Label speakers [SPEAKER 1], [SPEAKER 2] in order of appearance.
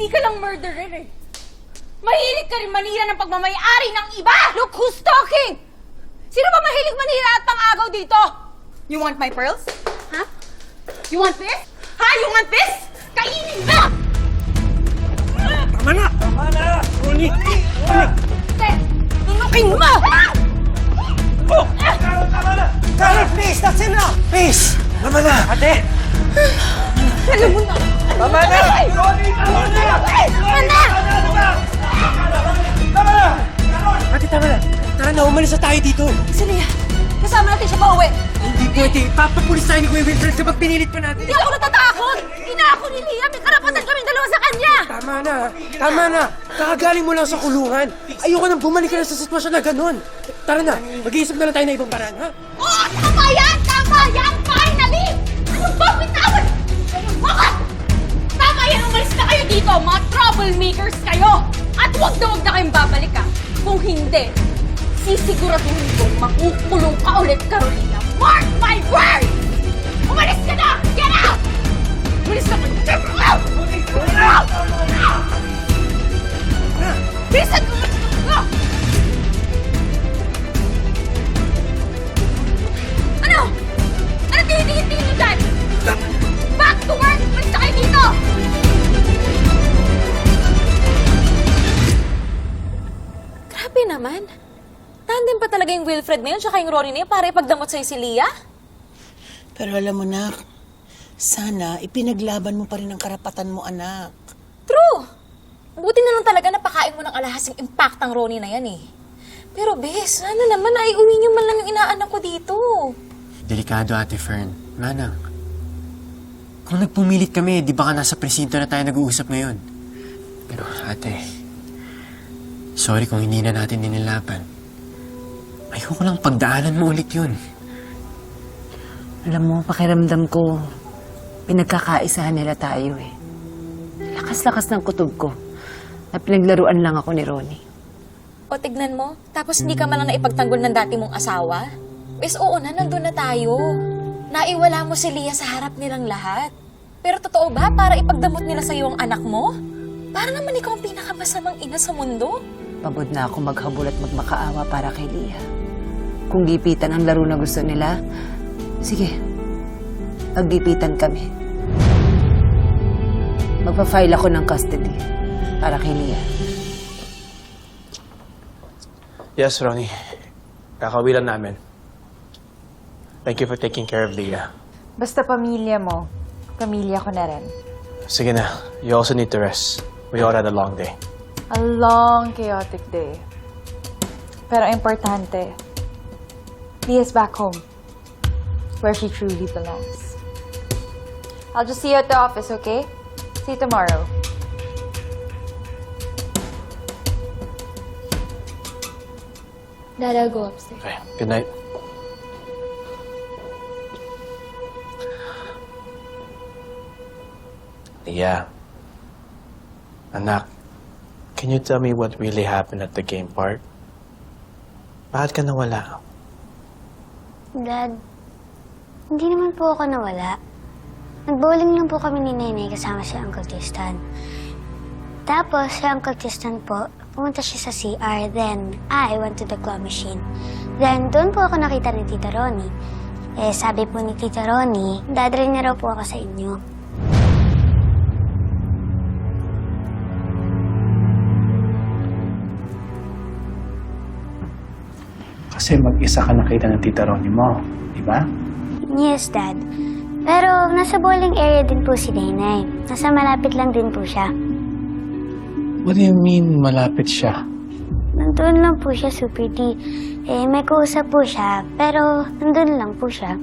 [SPEAKER 1] hindi ka lang murderer eh. Mahilig ka rin manira ng pagmamayari ng iba! Look who's talking! Sino ba mahilig manira at pang-agaw dito? You want my pearls? Ha? You want this? Ha? You want this? Kainin mo!
[SPEAKER 2] Tama na! Tama na! Ronnie!
[SPEAKER 1] Te, Nunukin mo!
[SPEAKER 2] Oh! Tama, tama na! Tama, please! That's enough! Please! Tama na! Ate!
[SPEAKER 1] Alam mo na!
[SPEAKER 2] Tama na! Tama na!
[SPEAKER 1] Tama na!
[SPEAKER 2] Tama na! Ate, tama na! Tara na, umalis na tayo dito!
[SPEAKER 1] Si Leah, kasama natin siya pa uwi.
[SPEAKER 2] Hindi pwede! Papapulis tayo ni Kuya Wilfred kapag pinilit pa natin!
[SPEAKER 1] Hindi ako natatakot! Inako ni Leah, may karapatan kaming dalawa sa kanya!
[SPEAKER 2] Tama na! Tama na! Kakagaling mo lang sa kulungan! Ayoko nang bumalik ka na sa sitwasyon na ganun! Tara na! Mag-iisip na lang tayo na ibang paraan, ha?
[SPEAKER 1] Oo, dito! Mga troublemakers kayo! At huwag na huwag na kayong babalik ha! Kung hindi, sisiguraduhin kong makukulong ka ulit, Carolina! Mark my words! Umalis ka na! Get out! Umalis na! Get out! Out! Out!
[SPEAKER 3] Wilfred na yun, tsaka yung Rory na yun para ipagdamot sa'yo si Leah?
[SPEAKER 4] Pero alam mo, nak, sana ipinaglaban mo pa rin ang karapatan mo, anak.
[SPEAKER 3] True! Buti na lang talaga napakain mo ng alahasing impact ang Ronnie na yan eh. Pero bes, sana naman ay uwi niyo man lang yung inaanak ko dito.
[SPEAKER 5] Delikado, Ate Fern. Manang. Kung nagpumilit kami, di ba ka nasa presinto na tayo nag-uusap ngayon? Pero, ate, sorry kung hindi na natin ninilaban. Ayoko lang pagdaanan mo ulit yun.
[SPEAKER 6] Alam mo, pakiramdam ko, pinagkakaisahan nila tayo eh. Lakas-lakas ng kutob ko na pinaglaruan lang ako ni Ronnie.
[SPEAKER 3] O tignan mo, tapos hindi ka man lang naipagtanggol ng dati mong asawa? Bes, oo na, nandun na tayo. Naiwala mo si Leah sa harap nilang lahat. Pero totoo ba para ipagdamot nila sa'yo ang anak mo? Para naman ikaw ang pinakamasamang ina sa mundo?
[SPEAKER 6] Pagod na ako maghabol at magmakaawa para kay Leah. Kung gipitan ang laro na gusto nila, sige, paggipitan kami. Magpa-file ako ng custody para kay Leah.
[SPEAKER 5] Yes, Ronnie. Kakawilan namin. Thank you for taking care of Leah.
[SPEAKER 7] Basta pamilya mo, pamilya ko na rin.
[SPEAKER 5] Sige na. You also need to rest. We all had a long day.
[SPEAKER 7] A long, chaotic day. Pero importante, Leah's back home, where she truly belongs. I'll just see you at the office, okay? See you tomorrow.
[SPEAKER 8] Dad, I'll go upstairs.
[SPEAKER 5] Okay. Good night. Leah. Anak, can you tell me what really happened at the game park? Bakit ka nawala?
[SPEAKER 8] Dad, hindi naman po ako nawala. Nag-bowling lang po kami ni Nenay kasama si Uncle Tristan. Tapos, si Uncle Tristan po, pumunta siya sa CR. Then, I went to the claw machine. Then, doon po ako nakita ni Tita Ronnie. Eh, sabi po ni Tita Ronnie, dadalhin niya raw po ako sa inyo.
[SPEAKER 9] Kasi mag-isa ka nakita ng tita Ronnie mo, di ba?
[SPEAKER 8] Yes, Dad. Pero, nasa bowling area din po si Nenay. Nasa malapit lang din po siya.
[SPEAKER 9] What do you mean malapit siya?
[SPEAKER 8] Nandun lang po siya, Super D. Eh, may kausap po siya, pero nandun lang po siya.